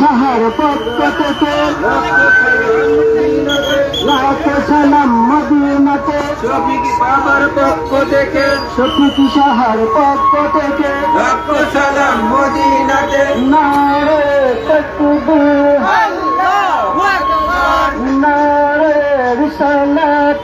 সাহার পক্ষ থেকে সালাম মদিনাতে। শফিক বাবার পক্ষ থেকে শফিক সাহার পক্ষ থেকে সালাম মদিনাতে নারে তকবীর নারে রিসালাত।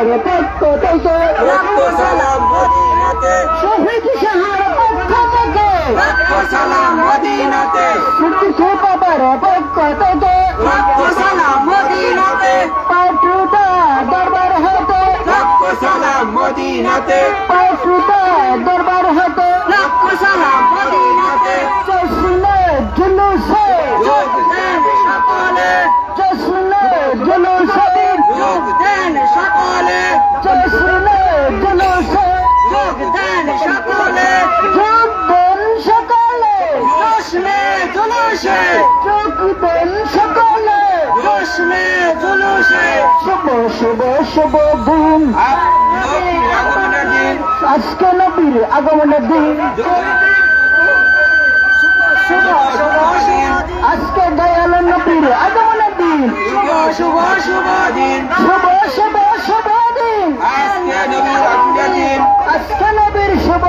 সাহার পক্ষ থেকে সালাম মদিনাতে। শহীদ সাহার পক্ষ থেকে সালাম মদিনাতে। মুক্তি বাবার পক্ষ থেকে সালাম মদিনাতে দরবার হতে। সালাম মদিনাতে। দরবার হতে। জুলুসে। দেন সকলে জোশনে জুলুসে। শুভ শুভ শুভ দিন নবীর আগমনের দিন আজকে নবীর আগমনের দিন। আজকে দয়াল নবীর আগমনের দিন শুভ শুভ শুভ দিন। শুভ শুভ শুভ দিন। আজকে নবীর আগমনের দিন। আজকে নবীর শুভ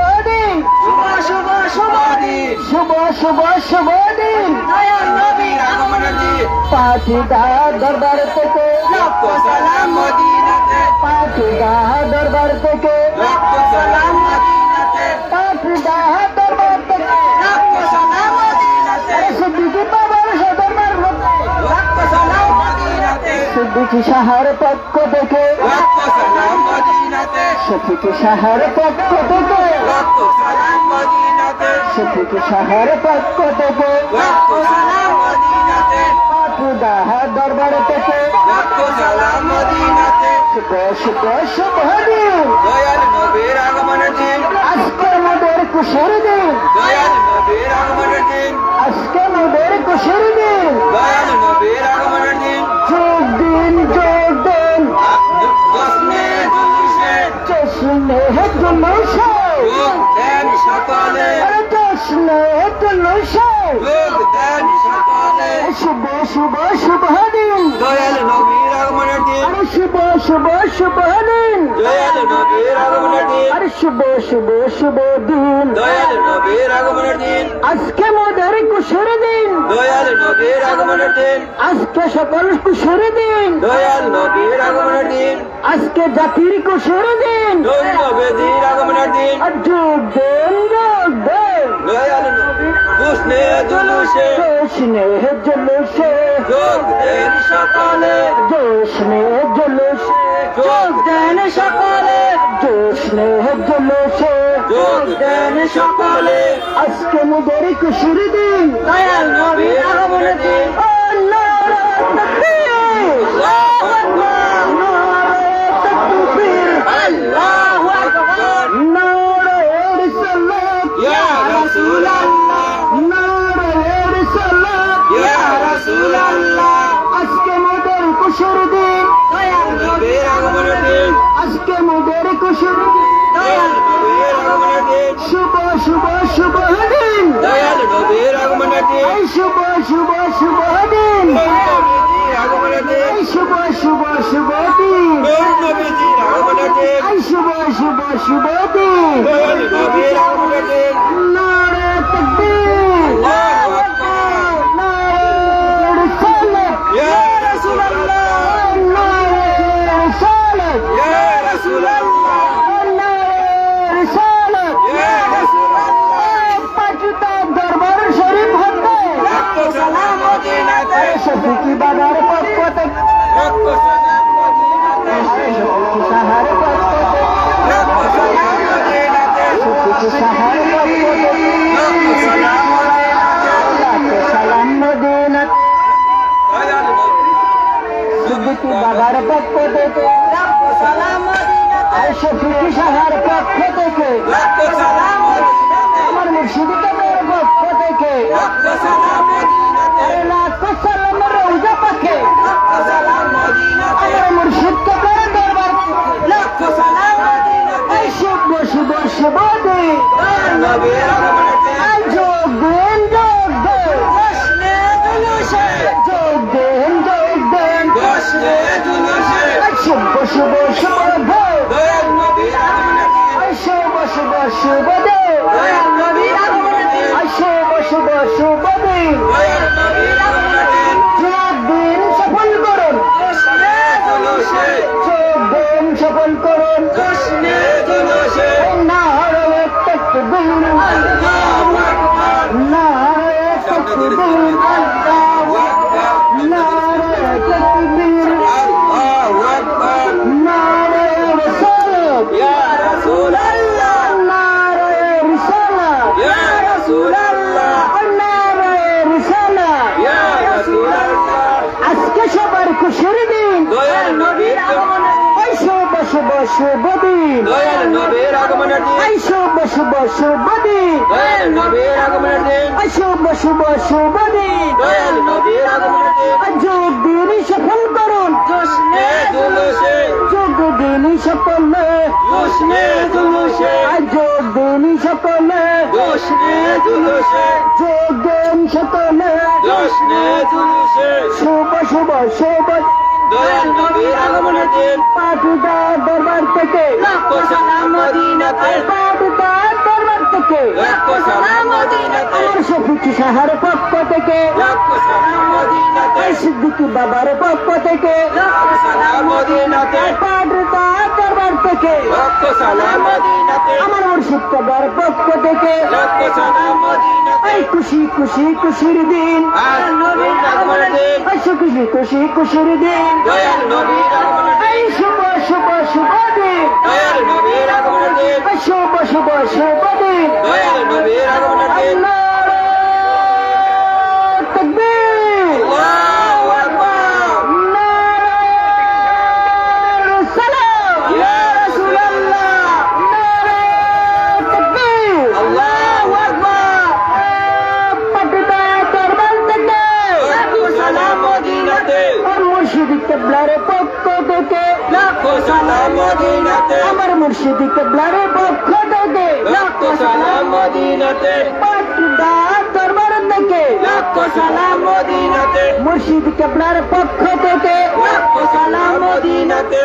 শুভ শুভ শুভ দিন শুভ শুভ শুভ দিন দয়াল নবীর আগমনের দিন পাখিদা দরবার থেকে। লক্ষ সালাম মদিনাতে। পাখিদা দরবার থেকে। লক্ষ সালাম মদিনাতে। পাখিদা দরবার থেকে। লক্ষ সালাম মদিনাতে। সিদ্দিকি বাবার সদরবার হতে লক্ষ সালাম মদিনাতে। সিদ্দিকি সাহার পক্ষ থেকে। লক্ষ সালাম মদিনাতে। শফিকি সাহার পক্ষ থেকে। লক্ষ শফিক সাহার পক্ষ থেকে পাটুদাহা দরবার থেকে শুভ শুভ শুভ দিন আজকে আমাদের দিন। আজকে দিন। দিন দিন। শুভ শুভ শুভ দিন দয়াল নবীর আগমনের দিন আরে শুভ শুভ শুভ দিন দয়াল নবীর আগমনের দিন আরে শুভ শুভ শুভ দিন। দয়াল নবীর আগমনের দিন আজকে মোদের কুশের দিন। দয়াল নবীর আগমনের দিন আজকে সকল কুশের দিন। দয়াল নবীর আগমনের দিন আজকে জাতির কুশের দিন। নূর নবীর আগমনের দিন আর যোগ দেন হুসনে জুলুসে জোশনে জলুসে যোগ দেন সকলে। জোশনে জলুসে যোগ দেন সকলে। জোশনে জলুসে যোগ দেন সকলে। আজকে মোদের কুশের দিন। দয়াল নবীর আগমনের দিন। আল্লাহু আজকে মোদের কুশের দিন। আজকে মোদের কুশের দিন শুভ শুভ শুভ দিন। শুভ শুভ শুভ দিন। শুভ শুভ শুভ দিন। শুভ শুভ শুভ দিন। শুভ শুভ শুভ শুভ শুভ শুভ শুভ শুভ দিন সফল করুন শুভ দিন। দয়াল নবীর আগমনের দিন। এই শুভ শুভ শুভ দিন। দয়াল নবীর আগমনের দিন। এই শুভ শুভ শুভ দিন। দয়াল নবীর আগমনের দিন। যোগ দিন সফল করুন। জশ্নে জুলুসে। যোগ দিন সকলে জশ্নে জুলুসে। আর যোগ দিন জশ্নে জুলুসে। যোগ দিন জশ্নে জুলুসে। শুভ শুভ শুভ দিন পাটুদা দরবার থেকে লাখ সালাম মদিনাতে পাটুদা দরবার থেকে লাখ সালাম মদিনাতে আমার সাহার পক্ষ থেকে লাখ সালাম মদিনাতে। সিদ্দিকি বাবার পক্ষ থেকে লাখ সালাম মদিনাতে পাটুদা দরবার থেকে লাখ সালাম মদিনাতে আমার মুর্শিদ কাবার পক্ষ থেকে লাখ সালাম মদিনাতে খুশি খুশি খুশির দিন। আর নবীর খুশি খুশি খুশির দিন। এই শুভ শুভ শুভ দিন। শুভ শুভ শুভ দিন। তাকবীর আমার মুর্শিদি কেবলার পক্ষ থেকে লক্ষ সালাম মদিনাতে পাটুদা দরবার থেকে লক্ষ সালাম মদিনাতে মুর্শিদ কেবলার পক্ষ থেকে লক্ষ সালাম মদিনাতে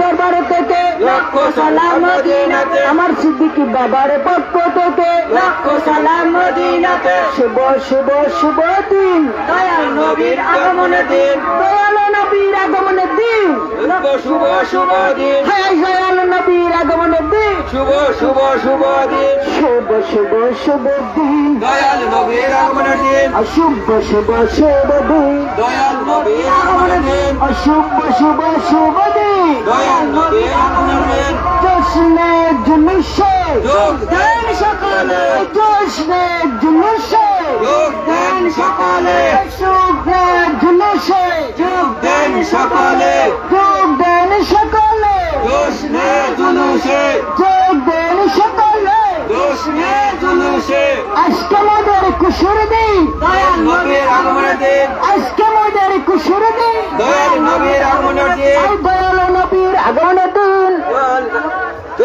দরবার থেকে লক্ষ সালাম মদিনাতে আমার সিদ্দিকি বাবার পক্ষ থেকে লক্ষ সালাম মদিনাতে শুভ শুভ শুভ দিন দয়াল নবীর আগমনের দিন দয়াল নবীর আগমনের শুভ শুভ শুভ দিন। হ্যাঁ দয়াল নবীর আগমনের দিন। শুভ শুভ শুভ দিন। শুভ শুভ শুভ দিন। দয়াল নবীর আগমনের দিন। অশুভ শুভ শুভ দিন। দয়াল নবীর আগমনের দিন। অশুভ শুভ শুভ দিন। দয়াল নবীর আগমনের দিন। জশ্নে জুলুসে যোগ। দেন সকলে জশ্নে জুলুসে যোগ। দেন সকলে শুভ্রে জুলুসে যোগ। দেন সকলে। যোগ। দেন সকলে জোশনে জুলুসে যোগ। দেন সকলে জোশনে জুলুসে আজকে আমাদের কুশুর দিন। দয়াল নবীর আগমনের দিন। আজকে আমাদের কুশুর দিন। দয়াল নবীর আগমনের দিন। দয়াল নবীর আগমনের দিন।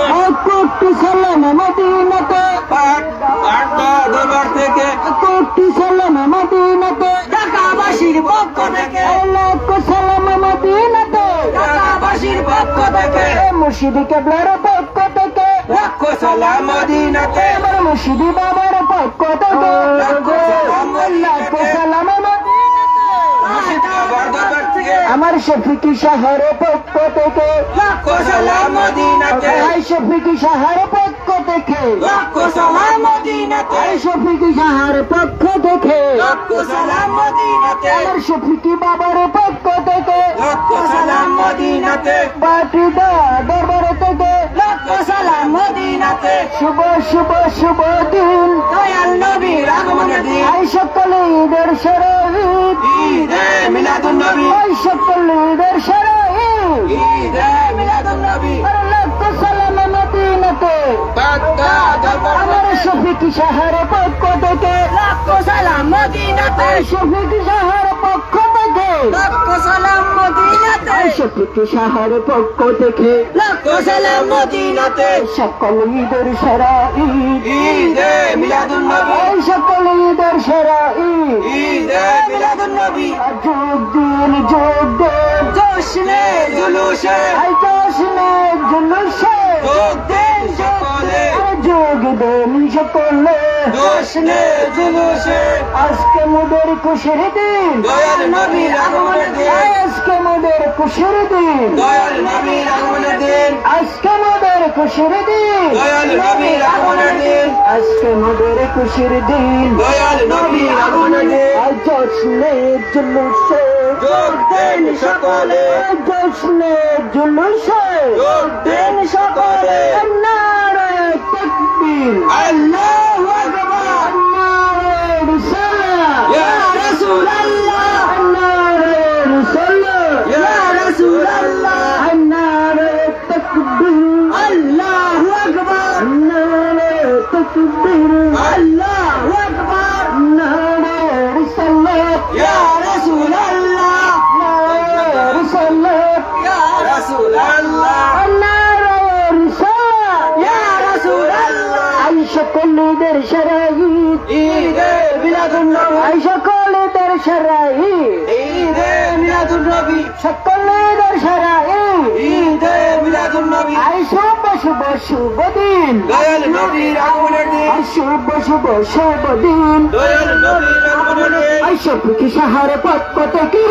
এক কোটি সালাম মদিনাতে আড- আড্ডা দরবার থেকে। কোটি সালাম মদিনাতে ঢাকাবাসীর পক্ষ থেকে। লাখ সালাম মদিনাতে ঢাকাবাসীর পক্ষ থেকে। মুর্শিদি কেবলার পক্ষ থেকে। লক্ষ সালাম মদিনাতে। আমার মুর্শিদি বাবার পক্ষ থেকে। লাখ সালাম লাখ মদিনাতে সালাম মুর্শিদ বাবার দরবার থেকে আমার শফিকি শহরের পক্ষ থেকে। শফিকি শহরের পক্ষ থেকে। শফিকি শহরের পক্ষ থেকে। আমার শফিকি বাবার পক্ষ থেকে। লক্ষ সালাম মদিনাতে। বাটি দা দরবার থেকে। মদিনাতে শুভ শুভ শুভ দিন। দয়াল নবীর আগমনের দিন। হাই সকল ঈদের শরীর ঈদে মিলাদুন নবী। হাই সকল ঈদের শরীর ঈদে মিলাদুন নবী। আর লক্ষ সালাম মদিনাতে। বাগদা দরবার আমার শফিকি শহরের পক্ষ থেকে। লক্ষ সালাম মদিনাতে। শফিকি পক্ষ লক্ষ সালাম মদিনাতে শফিকি শহরের পক্ষ থেকে লক্ষ সালাম মদিনাতে। সকল ঈদের সেরা ঈদ। নবী। সকল ঈদের সেরা ঈদ। নবী। যোগ দিন যোগ দেন জোশনে জুলুসে। আই জশ্নে জুলুসে। যোগ দেন সকলে। যোগ দেন সকলে। জোশনে জুলুসে আজকে মোদের খুশির দিন। দয়াল নবীর আগমনের দিন। আজকে মোদের খুশির দিন। দয়াল নবীর আগমনের দিন। আজকে মোদের খুশির দিন। দয়াল নবীর আগমনের দিন। আজকে মোদের খুশির দিন। দয়াল নবীর আগমনের দিন। জশ্নে জুলুসে। যোগ দেন সকলে। জশ্নে জুলুসে। যোগ দেন সকলে। নারে আই সকলেদের শরাইত ঈদে মিলাদুন নবী। আই সকলেদের শরাইত ঈদে মিলাদুন নবী। সকলেদের শরাইত ঈদে মিলাদুন নবী। আই শুভ শুভ শুভ দিন। দয়াল নবীর আগমনের দিন। আই শুভ শুভ শুভ দিন। দয়াল নবীর আগমনের দিন। আই শফিকি সাহার পক্ষ থেকে